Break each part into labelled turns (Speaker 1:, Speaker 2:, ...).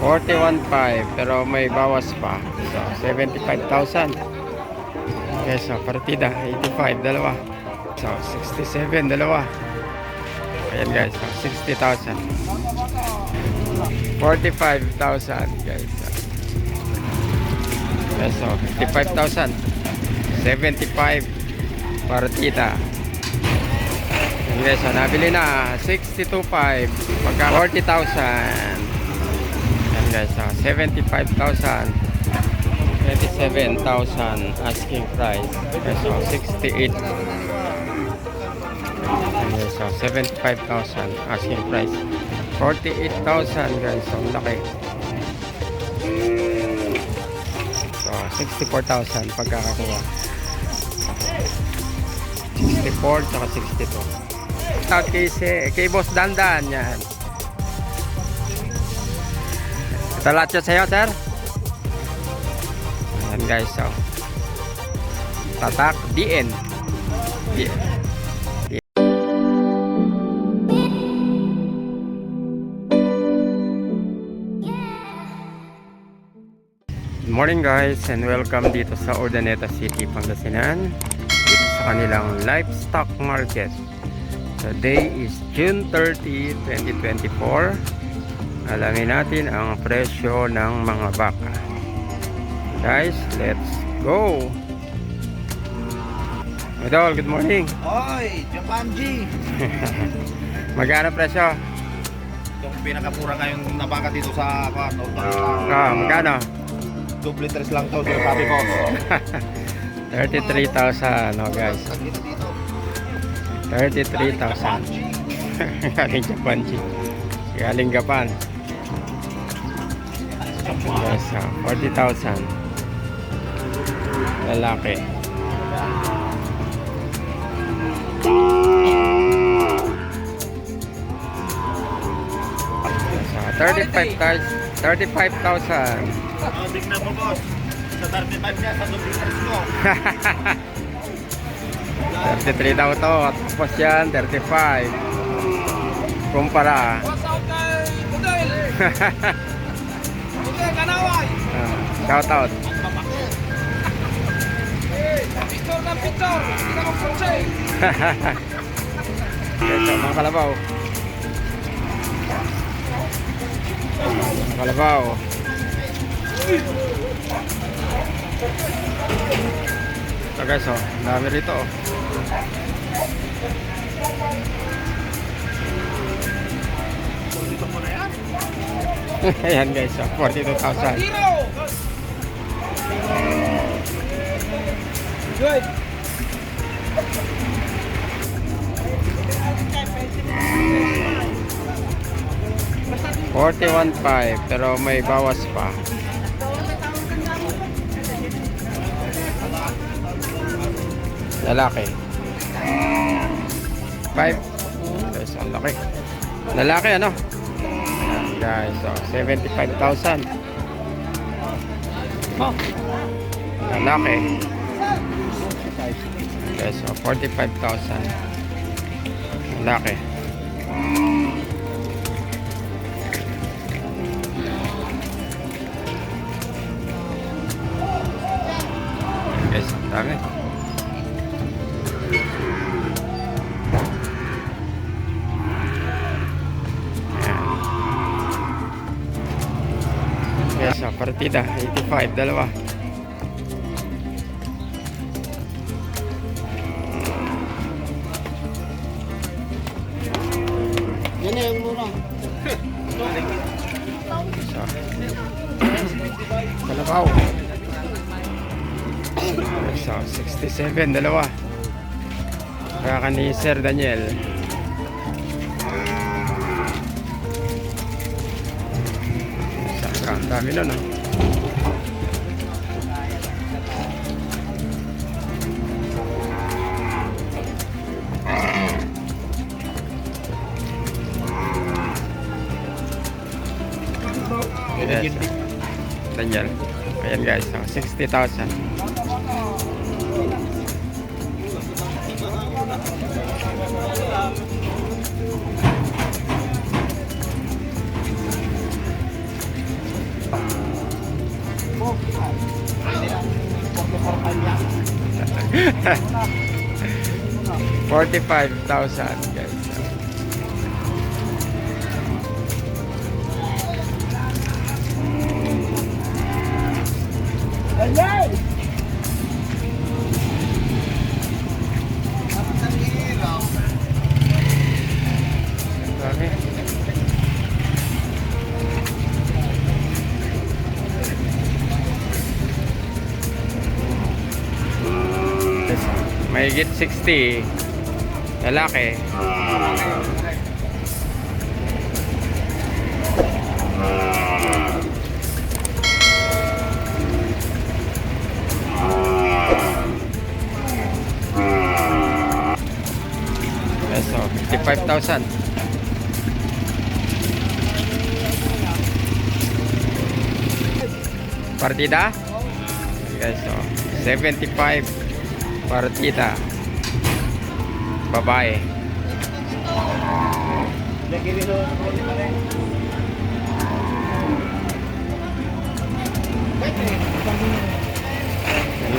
Speaker 1: 41.5 pero may bawas pa. So, 75,000. Okay, so partida, 85, dalawa. So, 67, dalawa. Ayan guys, so 60,000. 45,000 guys. Okay, so 55,000. 75 partida. Guys, so nabili na 62.5 pagka 40,000. Guys, so 75,000. 27,000 asking price. Okay, so 68. Okay, so 75,000 asking price. 48,000 guys, so laki. So 64,000 pagkakakuha. 64 tsaka 62. Out kay, kay Boss Dandan yan. Yun sa'yo, sir. Ayan guys, so. Tatak DN. DN. Good morning guys and welcome dito sa Urdaneta City, Pangasinan. Dito sa kanilang livestock market. Today is June 30, 2024. Alamin natin ang presyo ng mga baka. Guys, let's go! Idol, good morning.
Speaker 2: Oy, Japan G.
Speaker 1: Magkano presyo?
Speaker 2: Yung pinakamura ngayong nabaka dito sa ano,
Speaker 1: Ah, magkano?
Speaker 2: double tres lang to, so sabi ko.
Speaker 1: 33,000, no guys.
Speaker 2: Dito dito.
Speaker 1: 33,000.
Speaker 2: Japan G.
Speaker 1: Galing Japan, G. Galing Japan. Yes, ah, 40,000. Lalaki. Yes, ah, 35,000. 35,000.
Speaker 2: Oh, tignan mo boss. Sa 35 niya, sa tres ko.
Speaker 1: 33 daw to. Tapos yan, 35. Kumpara.
Speaker 3: What's
Speaker 1: shout out.
Speaker 3: Picture ng picture! Kita ko kotse!
Speaker 1: So mga kalabaw. Mga kalabaw. Ito guys, oh. Dami rito, oh. Ayan guys, oh. 42,000.
Speaker 3: Hero! Good!
Speaker 1: Forty-one five, pero may bawas pa. Lalaki. Five. Guys, ang laki. Lalaki, ano? Guys, so 75,000. Oh. Lalaki. Guys, so 45,000. Lalaki. Partida, 85, dalawa.
Speaker 2: Yan na yung mura.
Speaker 1: Kalabaw. So, 67, dalawa. Kaka ni Sir Daniel. Saka, ang dami nun, oh. Daniel. Ayan guys, 60,000. Forty-five thousand. Guys. Dami. Mahigit 60. Lalaki. 55,000. Partida? Yes, so 75 partida. Babae.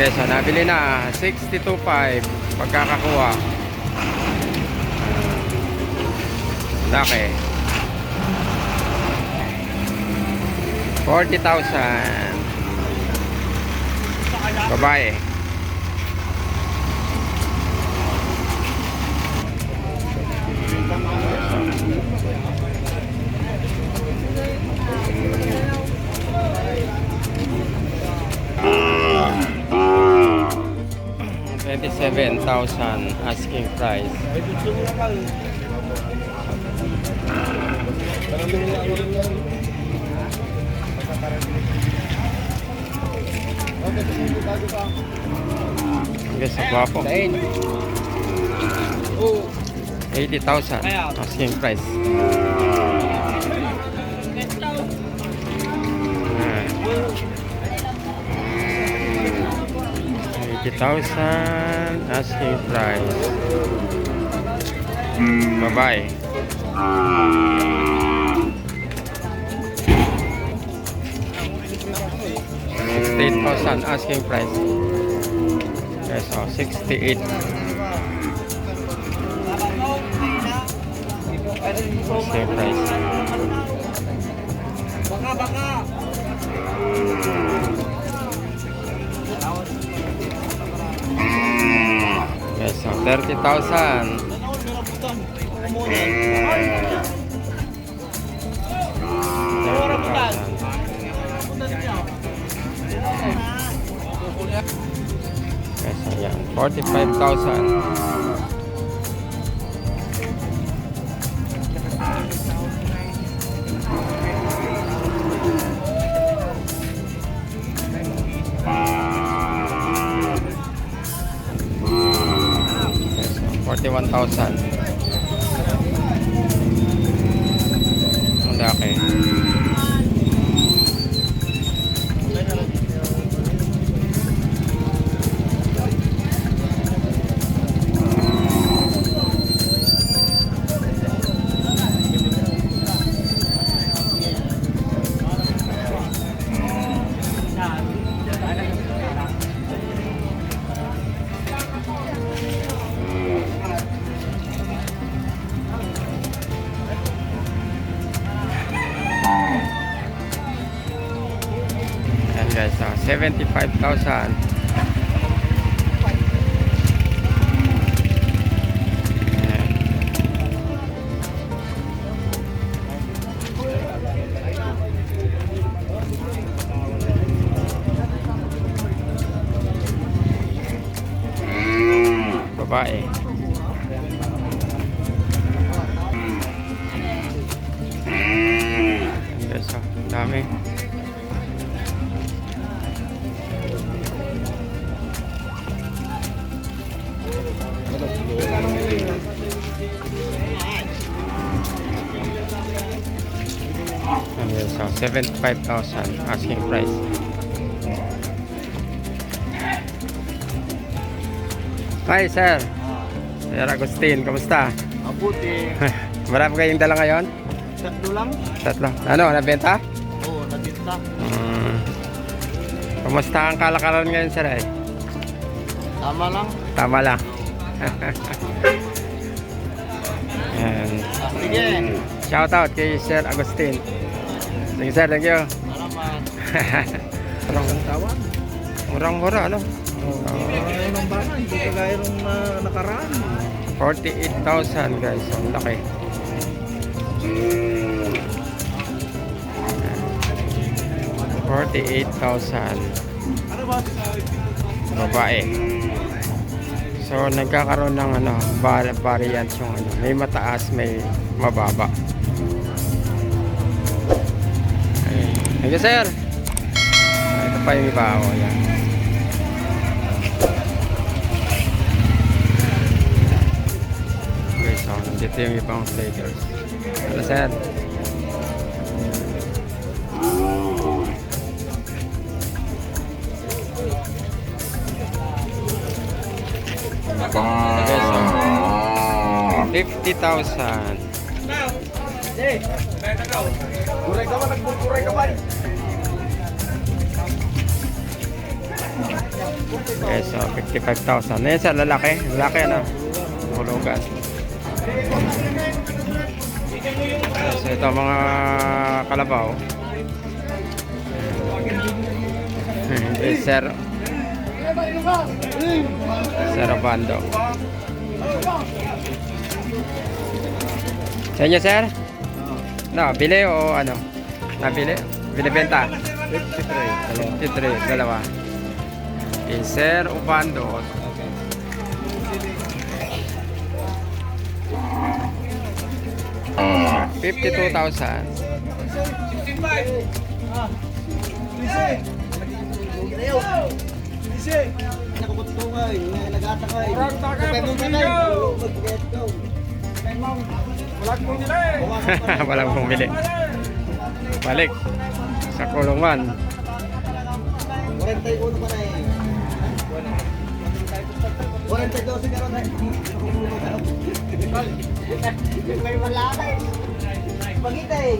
Speaker 1: Yes, so nabili na 62.5 pagkakakuha. Laki. 40,000. Babae. Twenty-seven thousand asking price. Guys, ang gwapo. 80,000 asking price. Eighty thousand asking ah, price. Ah. Ah, hmm, bye bye. 68,000 asking price. Okay, so 68 asking price.
Speaker 3: Baka baka
Speaker 1: 30,000 45,000. Forty-one thousand. Ang laki. 75,000. 75,000 asking price. Hi, sir. Sir Agustin, kamusta?
Speaker 2: Mabuti.
Speaker 1: Marami kayong dala ngayon?
Speaker 2: Tatlo lang?
Speaker 1: Tatlo. Ano, nabenta?
Speaker 2: Oo, nabita.
Speaker 1: Hmm. Kamusta ang kalakaran ngayon, sir? Eh?
Speaker 2: Tama lang.
Speaker 1: Tama lang. Ayan.
Speaker 2: Sige.
Speaker 1: Shout out kay Sir Agustin. Thank you, sir. Thank you.
Speaker 2: Parang tawan.
Speaker 1: Murang-mura, ano?
Speaker 2: Ayun ang baka, hindi kagaya nung na, nakaraan.
Speaker 1: 48,000 guys. Ang laki. Forty-eight thousand
Speaker 2: ba?
Speaker 1: babae. So nagkakaroon ng ano, var- variant yung ano, may mataas, may mababa. Thank you, sir. Ito pa yung iba, oh, yan. Okay, so nandito yung ibang flavors. Ano, sir? Okay, so 50,000.
Speaker 2: Kuray ka ba? Nagbukuray ka ba?
Speaker 1: Okay, so 55,000. Ayan sa lalaki. Lalaki ano? Hulugan. So ito mga kalabaw. Sir. Sir Abando. Sa inyo, sir? No, bili o ano? Nabili? Binibenta?
Speaker 2: 53.
Speaker 1: 53, dalawa. Sir Ubando. Fifty-two thousand.
Speaker 3: Walang
Speaker 1: bumili. Balik sa kulungan.
Speaker 2: 41 pa na eh. 42 ka ron. May malaki. Pagita eh.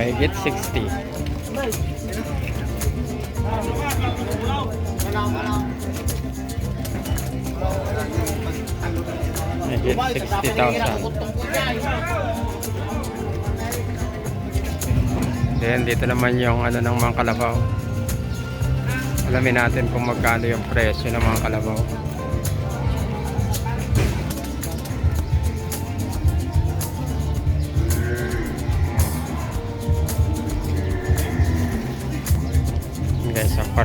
Speaker 1: Mahigit 60. Mahigit 60,000. Then dito naman yung ano ng mga kalabaw. Alamin natin kung magkano yung presyo ng mga kalabaw.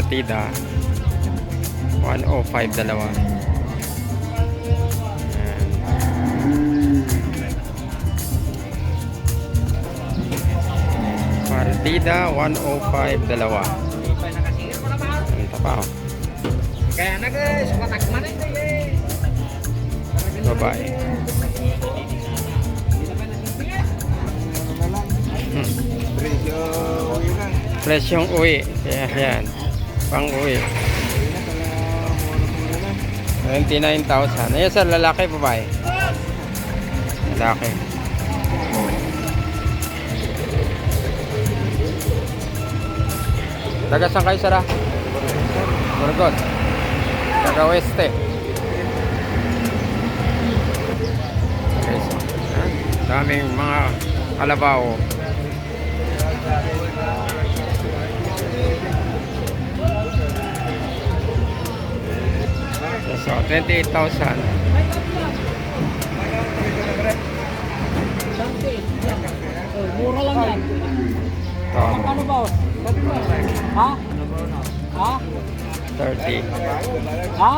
Speaker 1: Partida 105 dalawa. Ayan. Partida 105 dalawa. Ito pa oh.
Speaker 3: Kaya na guys, matakman eh.
Speaker 1: Babae. Hmm. Presyong uwi. Kaya yan. Pang uwi. 29,000. Ayan sa lalaki, babae. Lalaki. Taga saan kayo, Sara? Burgos. Taga Weste. Daming mga kalabaw. So, 28,000.
Speaker 3: Mura lang yan.
Speaker 1: Ito,
Speaker 3: Ano ba? Ha? Ha?
Speaker 1: 30,000.
Speaker 3: Ha?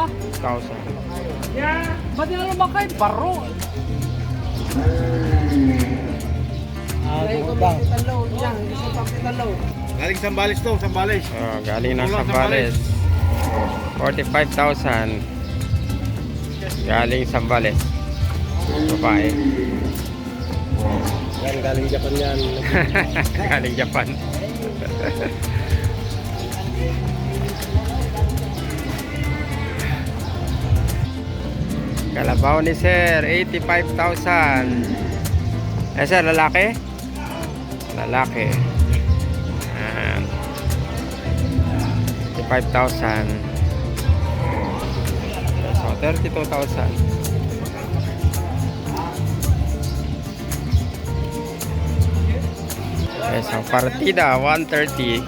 Speaker 3: Ba't nila naman kayo? Baro.
Speaker 2: Galing Sambales to, Sambales.
Speaker 1: So, galing ng Sambales. 45,000. Galing Sambales. Babae.
Speaker 2: Yan, galing Japan yan.
Speaker 1: galing Japan. Kalabaw ni sir, 85,000. Eh sir, lalaki? Lalaki. Ayan. 85,000. So, 32,000. Okay, so partida 130.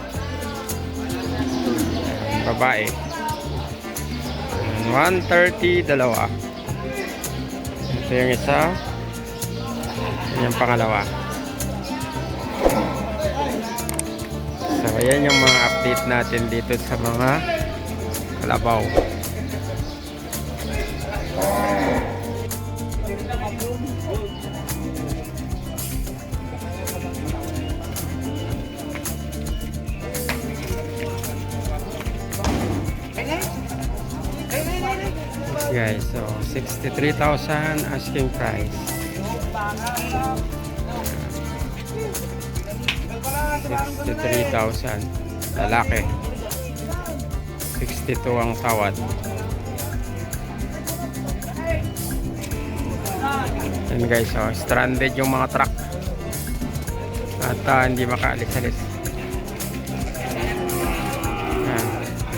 Speaker 1: Babae. 130 dalawa. Ito yung isa. Yung pangalawa. So, ayan yung mga update natin dito sa mga kalabaw. Guys, so 63,000 asking price. 63,000 lalaki. 62 ang tawad. Yan guys oh, stranded yung mga truck. At ah, hindi makaalis-alis. Yan.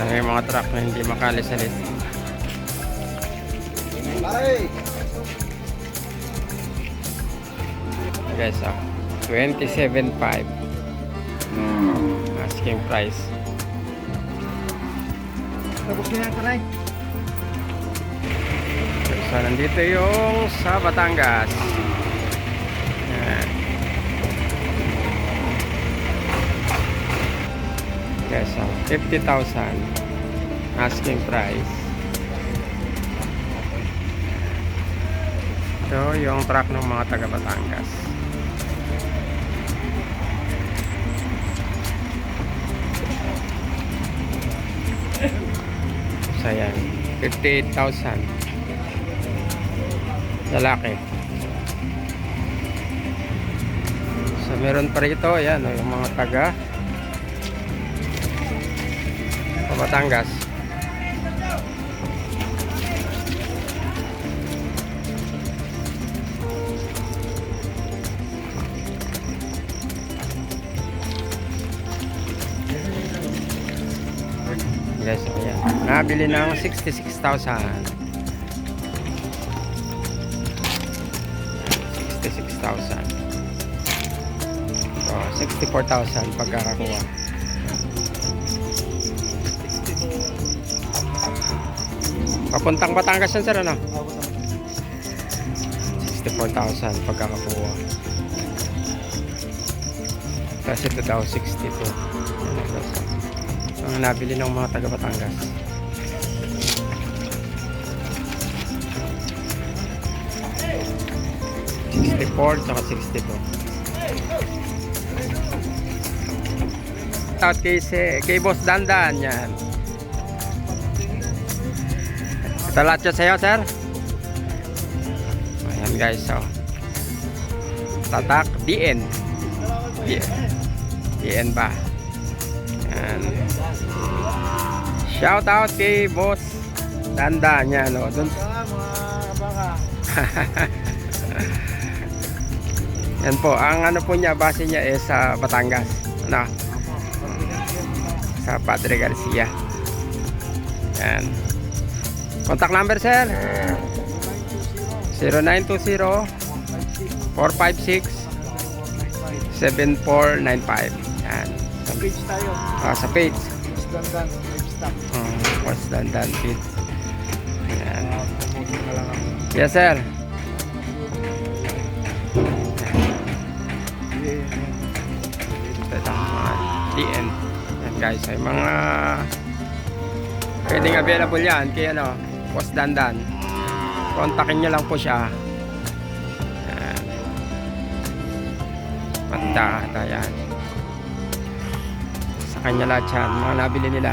Speaker 1: Lang yung mga truck na hindi makaalis-alis guys oh, 27.5 asking price
Speaker 3: Tapos na rin.
Speaker 1: So, nandito yung sa Batangas. Yan. Okay, so 50,000 asking price. Ito yung truck ng mga taga Batangas. So, yan. 58,000 lalaki so meron pa rito ayan o, yung mga taga Pabatangas ayan nabili ng 66,000 66,000. So, 64,000 pagkakakuha. Papuntang Batangas yan sir ano? 64,000 pagkakakuha. Tapos ito daw 62. Ano? Ang nabili ng mga taga Batangas. Sixty-four saka sixty-two. Out kay, si, kay Boss Dandan yan. Ito lahat yun sa'yo, sir. Ayan guys, so. Tatak, DN. DN. DN ba? Ayan. Shout out kay Boss Dandan yan, no. Dun, Yan po, ang ano po niya, base niya is sa Batangas. Ano? Sa Padre Garcia. Yan. Contact number, sir? 0920-456-7495. Yan.
Speaker 3: Page tayo.
Speaker 1: Ah, sa page.
Speaker 3: Mas dandan. Live stock.
Speaker 1: Um, dan dan page. Yan.
Speaker 3: Ako.
Speaker 1: Yes, sir. Mga DN. Yan guys, ay mga pwedeng available yan kay ano, Boss Dandan. Kontakin nyo lang po siya. Yan. Ito yan. Sa kanya lahat yan, mga nabili nila.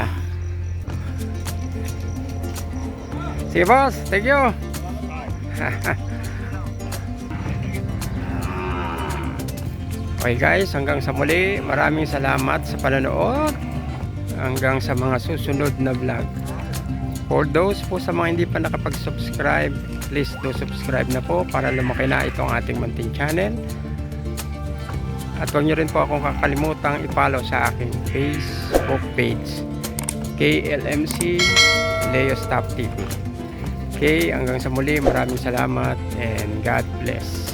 Speaker 1: Sige boss, thank you. Okay guys, hanggang sa muli, maraming salamat sa panonood. Hanggang sa mga susunod na vlog. For those po sa mga hindi pa nakapag-subscribe, please do subscribe na po para lumaki na itong ating munting channel. At huwag niyo rin po akong kakalimutang i-follow sa aking Facebook page, KLMC Leo Stop TV. Okay, hanggang sa muli, maraming salamat and God bless.